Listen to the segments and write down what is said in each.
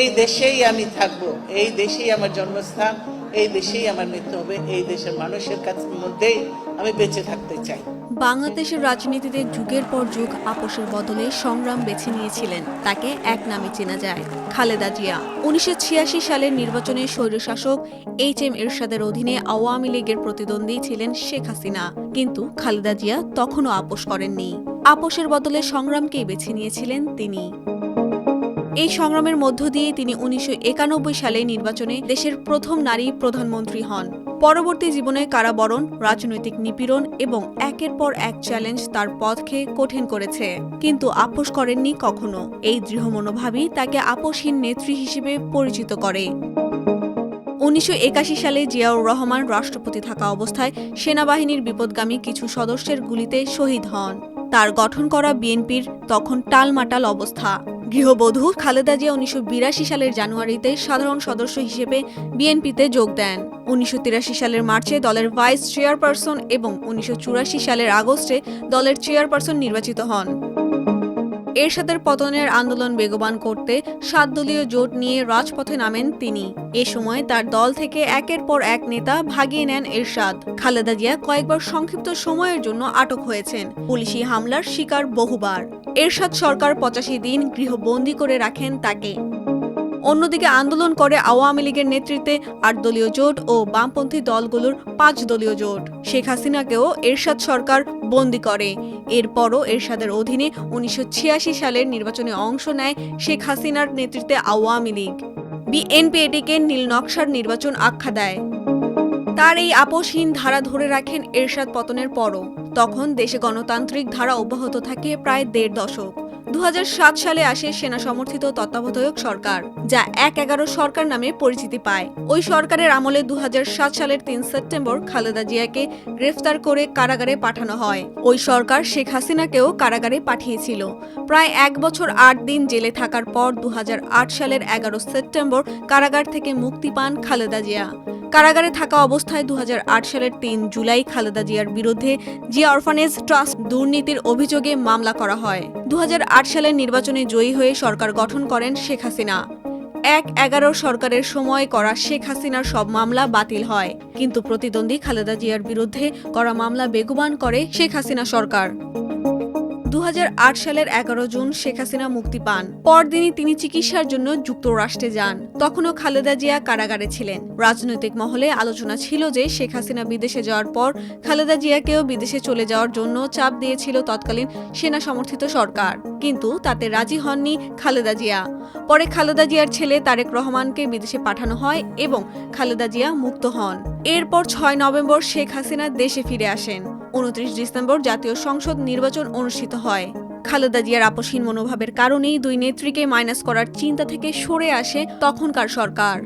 এই দেশেই আমি থাকব, এই দেশেই আমার জন্মস্থান, এই দেশেই আমার মৃত্যু হবে, এই দেশের মানুষের কাছে মধ্যেই আমি বেঁচে থাকতে চাই। বাংলাদেশের রাজনীতিতে যুগের পর যুগ আপোষের বদলে সংগ্রাম বেছে নিয়েছিলেন, তাকে এক নামে চেনা যায়, খালেদা জিয়া। উনিশশো ছিয়াশি সালের নির্বাচনে স্বৈরশাসক এইচ এম এরশাদের অধীনে আওয়ামী লীগের প্রতিদ্বন্দ্বী ছিলেন শেখ হাসিনা, কিন্তু খালেদা জিয়া তখনও আপোষ করেননি। আপোষের বদলে সংগ্রামকেই বেছে নিয়েছিলেন তিনি। এই সংগ্রামের মধ্য দিয়ে তিনি উনিশশো একানব্বই সালে নির্বাচনে দেশের প্রথম নারী প্রধানমন্ত্রী হন। পরবর্তী জীবনে কারাবরণ, রাজনৈতিক নিপীড়ন এবং একের পর এক চ্যালেঞ্জ তার পথকে কঠিন করেছে। কিন্তু আপোষ করেননি কখনো। এই দৃঢ় মনোভাবই তাকে আপোষহীন নেত্রী হিসেবে পরিচিত করে। উনিশশো একাশি সালে জিয়াউর রহমান রাষ্ট্রপতি থাকা অবস্থায় সেনাবাহিনীর বিপদগামী কিছু সদস্যের গুলিতে শহীদ হন। তার গঠন করা বিএনপির তখন টালমাটাল অবস্থা। গৃহবধূ খালেদা জিয়া উনিশশো বিরাশি সালের জানুয়ারিতে সাধারণ সদস্য হিসেবে বিএনপিতে যোগ দেন। উনিশশো তিরাশি সালের মার্চে দলের ভাইস চেয়ারপারসন এবং উনিশশো চুরাশি সালের আগস্টে দলের চেয়ারপারসন নির্বাচিত হন। এরশাদের পতনের আন্দোলন বেগবান করতে সাত দলীয় জোট নিয়ে রাজপথে নামেন তিনি। এ সময় তার দল থেকে একের পর এক নেতা ভাগিয়ে নেন এরশাদ। খালেদা জিয়া কয়েকবার সংক্ষিপ্ত সময়ের জন্য আটক হয়েছেন। পুলিশি হামলার শিকার বহুবার। এরশাদ সরকার পঁচাশি দিন গৃহবন্দী করে রাখেন তাকে। অন্যদিকে আন্দোলন করে আওয়ামী লীগের নেতৃত্বে আট দলীয় জোট ও বামপন্থী দলগুলোর পাঁচ দলীয় জোট। শেখ হাসিনাকেও এরশাদ সরকার বন্দি করে। এরপরও এরশাদের অধীনে উনিশশো ছিয়াশি সালের নির্বাচনে অংশ নেয় শেখ হাসিনার নেতৃত্বে আওয়ামী লীগ। বিএনপি এটিকে নীল নকশার নির্বাচন আখ্যা দেয়। তার এই আপোষহীন ধারা ধরে রাখেন এরশাদ পতনের পরও। তখন দেশে গণতান্ত্রিক ধারা অব্যাহত থাকে প্রায় দেড় দশক। দু হাজার সাত সালে আসে সেনা সমর্থিত তত্ত্বাবধায়ক সরকার, যা এক এগারো সরকার নামে পরিচিতি পায়। ওই সরকারের আমলে দু হাজার সাত সালের তিন সেপ্টেম্বর খালেদা জিয়াকে গ্রেফতার করে কারাগারে পাঠানো হয়। ওই সরকার শেখ হাসিনাকেও কারাগারে পাঠিয়েছিল। প্রায় এক বছর আট দিন জেলে থাকার পর দু হাজার আট সালের এগারো সেপ্টেম্বর কারাগার থেকে মুক্তি পান খালেদা জিয়া। কারাগারে থাকা অবস্থায় দুহাজার আট সালের তিন জুলাই খালেদা জিয়ার বিরুদ্ধে জিয়া অরফানেজ ট্রাস্ট দুর্নীতির অভিযোগে মামলা করা হয়। দুহাজার আট সালের নির্বাচনে জয়ী হয়ে সরকার গঠন করেন শেখ হাসিনা। এক এগারো সরকারের সময় করা শেখ হাসিনার সব মামলা বাতিল হয়। কিন্তু প্রতিদ্বন্দ্বী খালেদা জিয়ার বিরুদ্ধে করা মামলা বেগবান করে শেখ হাসিনা সরকার। দু হাজার আট সালের এগারো জুন শেখ হাসিনা মুক্তি পান। পরদিনই তিনি চিকিৎসার জন্য যুক্তরাষ্ট্রে যান। তখনও খালেদা জিয়া কারাগারে ছিলেন। রাজনৈতিক মহলে আলোচনা ছিল যে শেখ হাসিনা বিদেশে যাওয়ার পর খালেদা জিয়াকেও বিদেশে চলে যাওয়ার জন্য চাপ দিয়েছিল তৎকালীন সেনা সমর্থিত সরকার। কিন্তু তাতে রাজি হননি খালেদা জিয়া। পরে খালেদা জিয়ার ছেলে তারেক রহমানকে বিদেশে পাঠানো হয় এবং খালেদা জিয়া মুক্ত হন। এরপর ছয় নভেম্বর শেখ হাসিনা দেশে ফিরে আসেন। উনত্রিশ ডিসেম্বর জাতীয় সংসদ নির্বাচন অনুষ্ঠিত হয়। খালেদা জিয়ার আপসহীন মনোভাবের কারণেই দুই নেত্রীকে মাইনাস করার চিন্তা থেকে সরে আসে তখনকার সরকার।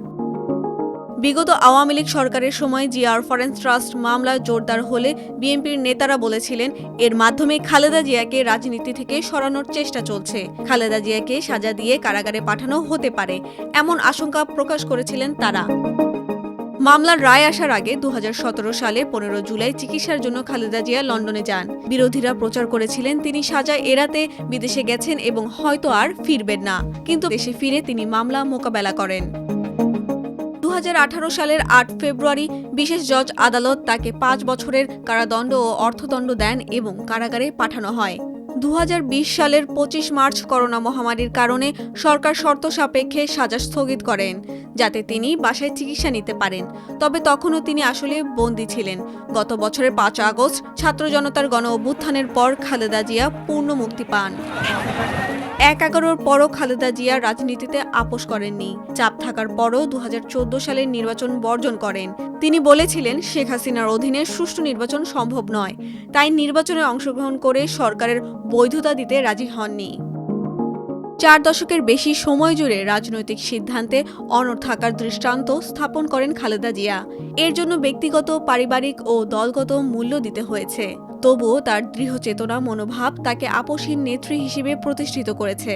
বিগত আওয়ামী লীগ সরকারের সময় জিয়ার ফরেন্স ট্রাস্ট মামলা জোরদার হলে বিএনপির নেতারা বলেছিলেন, এর মাধ্যমে খালেদা জিয়াকে রাজনীতি থেকে সরানোর চেষ্টা চলছে। খালেদা জিয়াকে সাজা দিয়ে কারাগারে পাঠানো হতে পারে। এমন আশঙ্কা প্রকাশ করেছিলেন তারা। মামলার রায় আসার আগে দু হাজার সতেরো সালে পনেরো জুলাই চিকিৎসার জন্য খালেদা জিয়া লন্ডনে যান। বিরোধীরা প্রচার করেছিলেন, তিনি সাজা এড়াতে বিদেশে গেছেন এবং হয়তো আর ফিরবেন না। কিন্তু দেশে ফিরে তিনি মামলা মোকাবেলা করেন। দু হাজার আঠারো সালের আট ফেব্রুয়ারি বিশেষ জজ আদালত তাকে পাঁচ বছরের কারাদণ্ড ও অর্থদণ্ড দেন এবং কারাগারে পাঠানো হয়। দু হাজার বিশ সালের পঁচিশ মার্চ করোনা মহামারীর কারণে সরকার শর্ত সাপেক্ষে সাজা স্থগিত করেন, যাতে তিনি বাসায় চিকিৎসা নিতে পারেন। তবে তখনও তিনি আসলে বন্দী ছিলেন। গত বছরের পাঁচ আগস্ট ছাত্র জনতার গণ অভ্যুত্থানের পর খালেদা জিয়া পূর্ণ মুক্তি পান। এক এগারোর পরও খালেদা জিয়া রাজনীতিতে আপোষ করেননি। চাপ থাকার পরও দুহাজার চোদ্দ সালের নির্বাচন বর্জন করেন। তিনি বলেছিলেন, শেখ হাসিনার অধীনে সুষ্ঠু নির্বাচন সম্ভব নয়। তাই নির্বাচনে অংশগ্রহণ করে সরকারের বৈধতা দিতে রাজি হননি। চার দশকের বেশি সময় জুড়ে রাজনৈতিক সিদ্ধান্তে অনড় থাকার দৃষ্টান্ত স্থাপন করেন খালেদা জিয়া। এর জন্য ব্যক্তিগত, পারিবারিক ও দলগত মূল্য দিতে হয়েছে। তবুও তার দৃঢ় চেতনা মনোভাব তাকে আপসহীন নেত্রী হিসেবে প্রতিষ্ঠিত করেছে।